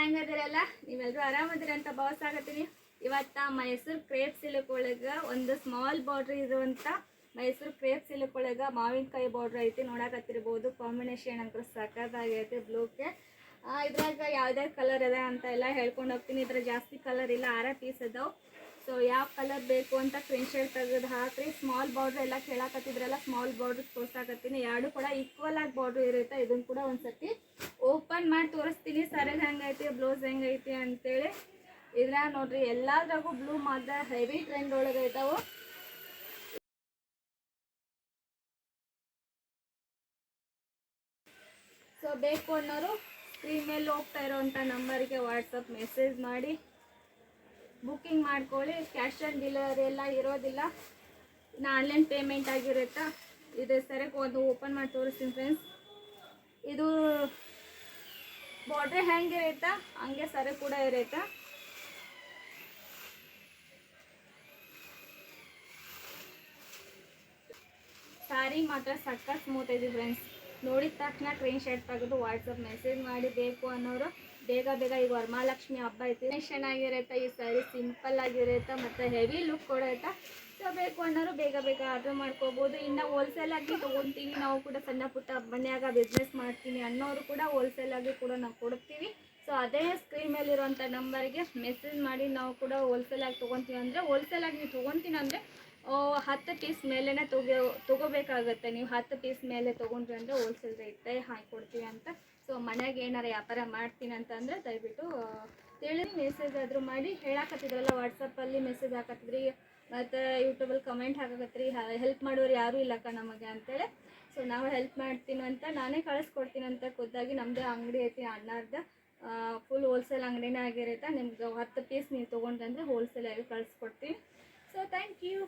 ಹೆಂಗದಿರಲ್ಲ ನೀವೆಲ್ಲರೂ ಆರಾಮದಿರ ಅಂತ ಭಾವಿಸಾಗತ್ತೀನಿ ಇವತ್ತ ಮೈಸೂರು ಕ್ರೇಪ್ ಸಿಲುಕ್ ಒಳಗೆ ಒಂದು ಸ್ಮಾಲ್ ಬಾರ್ಡ್ರ್ ಇರುವಂಥ ಮೈಸೂರು ಕ್ರೇಪ್ ಸಿಲುಕ್ ಒಳಗೆ ಮಾವಿನಕಾಯಿ ಬಾರ್ಡ್ರ್ ಐತಿ ನೋಡಕತ್ತಿರ್ಬೋದು. ಕಾಂಬಿನೇಷನ್ ಅಂತ ಸಖತ್ತಾಗೈತಿ ಬ್ಲೂಗೆ ಇದ್ರಾಗ ಯಾವುದೇ ಕಲರ್ ಅದ ಅಂತ ಎಲ್ಲ ಹೇಳ್ಕೊಂಡು ಹೋಗ್ತೀನಿ. ಇದ್ರ ಜಾಸ್ತಿ ಕಲರ್ ಇಲ್ಲ ಆರ ಪೀಸ್ ಅದಾವೆ. ಸೊ ಯಾವ ಕಲರ್ ಬೇಕು ಅಂತ ಸ್ಕ್ರೀನ್ಶಾಟ್ ತೆಗೆದು ಹಾಕ್ರಿ. ಸ್ಮಾಲ್ ಬಾರ್ಡ್ರ್ ಎಲ್ಲ ಕೇಳಾಕತ್ತಿದ್ರಲ್ಲ ಸ್ಮಾಲ್ ಬಾರ್ಡ್ರ್ ತೋರ್ಸಾಕತ್ತೀನಿ ಎರಡು ಕೂಡ ಈಕ್ವಲ್ ಆಗಿ ಬಾರ್ಡ್ರ್ ಇರುತ್ತೆ. ಇದನ್ನ ಕೂಡ ಒಂದ್ಸತಿ ಓಪನ್ ಮಾಡಿ ತೋರಿಸ್ತೀನಿ. ಸರಿ ಹೆಂಗೈತಿ ಬ್ಲೌಸ್ ಹೆಂಗೈತಿ ಅಂತೇಳಿ. ಇದ್ರ ನೋಡ್ರಿ, ಎಲ್ಲಾದ್ರಾಗೂ ಬ್ಲೂ ಮಾತ್ರ ಹೆವಿ ಟ್ರೆಂಡ್ ಒಳಗೆ ಸೊ ಬೇಕು ಅನ್ನೋರು ಸ್ಕ್ರೀನ್ ಮೇಲೆ ಹೋಗ್ತಾ ಇರೋವಂಥ ನಂಬರ್ಗೆ ವಾಟ್ಸಪ್ ಮೆಸೇಜ್ ಮಾಡಿ. ಬುಕ್ಕಿಂಗ್ ಮಾಡ್ಕೊಳ್ಳಿ, ಕ್ಯಾಶ್ ಆನ್ ಡೆಲಿವರಿ ಎಲ್ಲ ಇರೋದಿಲ್ಲ. ಇನ್ನು ಆನ್ಲೈನ್ ಪೇಮೆಂಟ್ ಆಗಿರುತ್ತಾ? ಇದು ಸರಿಯಾಗಿ ಒಂದು ಓಪನ್ ಮಾಡಿ ತೋರಿಸ್ತೀನಿ ಫ್ರೆಂಡ್ಸ್ ಇದು ಬಾರ್ಡ್ರ್ ಹೆಂಗಿರುತ್ತಾ ಹಂಗೆ ಸರಿ ಕೂಡ ಇರುತ್ತಾ? ಸಾರಿ, ಮಾತ್ರ ಸಕ್ಕ ಸ್ಮೂತ್ ಇದೆ ಫ್ರೆಂಡ್ಸ್ ನೋಡಿದ ತಕ್ಷಣ ಸ್ಕ್ರೀನ್ ಶಾಟ್ ತೆಗೆದು ವಾಟ್ಸಪ್ ಮೆಸೇಜ್ ಮಾಡಿ, ಬೇಕು ಅನ್ನೋರು ಬೇಗ ಬೇಗ ಈಗ ವರಮಹಾಲಕ್ಷ್ಮಿ ಹಬ್ಬ ಐತಿ. ಚೆನ್ನಾಗಿರುತ್ತೆ ಈ ಸ್ಯಾರಿ ಸಿಂಪಲ್ ಆಗಿರುತ್ತೆ ಮತ್ತು ಹೆವಿ ಲುಕ್ ಕೊಡುತ್ತೆ. ಸೊ ಬೇಕು ಅನ್ನೋರು ಬೇಗ ಬೇಗ ಆರ್ಡ್ರ್ ಮಾಡ್ಕೋಬೋದು. ಇನ್ನು ಹೋಲ್ಸೇಲ್ ಆಗಿ ತೊಗೊತೀವಿ. ನಾವು ಕೂಡ ಸಣ್ಣ ಪುಟ್ಟ ಮನೆಯಾಗ ಬಿಸ್ನೆಸ್ ಮಾಡ್ತೀನಿ ಅನ್ನೋರು ಕೂಡ ಹೋಲ್ಸೇಲ್ ಆಗಿ ಕೂಡ ನಾವು ಕೊಡ್ತೀವಿ. ಸೊ ಅದೇ ಸ್ಕ್ರೀನ್ ಮೇಲಿರುವಂಥ ನಂಬರ್ಗೆ ಮೆಸೇಜ್ ಮಾಡಿ ನಾವು ಕೂಡ ಹೋಲ್ಸೇಲ್ ಆಗಿ ತೊಗೊತೀವಿ ಅಂದರೆ ಹೋಲ್ಸೇಲ್ ಆಗಿ ನೀವು ತೊಗೊತೀನಿ ಅಂದರೆ ಹತ್ತು ಪೀಸ್ ಮೇಲೇ ತಗೋ, ತೊಗೋಬೇಕಾಗತ್ತೆ. ನೀವು ಹತ್ತು ಪೀಸ್ ಮೇಲೆ ತೊಗೊಂಡ್ರಿ ಅಂದರೆ ಹೋಲ್ಸೇಲ್ ರೇಟೇ ಹಾಕಿಕೊಡ್ತೀವಿ ಅಂತ. ಸೊ ಮನೆಗೆ ಏನಾರ ವ್ಯಾಪಾರ ಮಾಡ್ತೀನಿ ಅಂತಂದರೆ ದಯವಿಟ್ಟು ತಿಳಿ ಮೆಸೇಜ್ ಆದರೂ ಮಾಡಿ. ಹೇಳಾಕತ್ತಿದ್ರಲ್ಲ ವಾಟ್ಸಪ್ಪಲ್ಲಿ ಮೆಸೇಜ್ ಹಾಕತ್ತಿದ್ರಿ. ಮತ್ತು ಯೂಟ್ಯೂಬಲ್ಲಿ ಕಮೆಂಟ್ ಹಾಕಕತ್ರಿ. ಹೆಲ್ಪ್ ಮಾಡೋರು ಯಾರೂ ಇಲ್ಲಕ್ಕ ನಮಗೆ ಅಂತೇಳಿ. ಸೊ ನಾವು ಹೆಲ್ಪ್ ಮಾಡ್ತೀನಿ ಅಂತ ನಾನೇ ಕಳಿಸ್ಕೊಡ್ತೀನಿ ಅಂತ ಖುದ್ದಾಗಿ. ನಮ್ಮದೇ ಅಂಗಡಿ ಐತಿ ಅಣ್ಣಾರ್ದ. ಫುಲ್ ಹೋಲ್ಸೇಲ್ ಅಂಗಡಿನೇ ಆಗಿರುತ್ತೆ. ನಿಮ್ಗೆ ಹತ್ತು ಪೀಸ್ ನೀವು ತೊಗೊಂಡ್ರೆ ಸೊ ಥ್ಯಾಂಕ್ ಕಳಿಸ್ಕೊಡ್ತೀನಿ.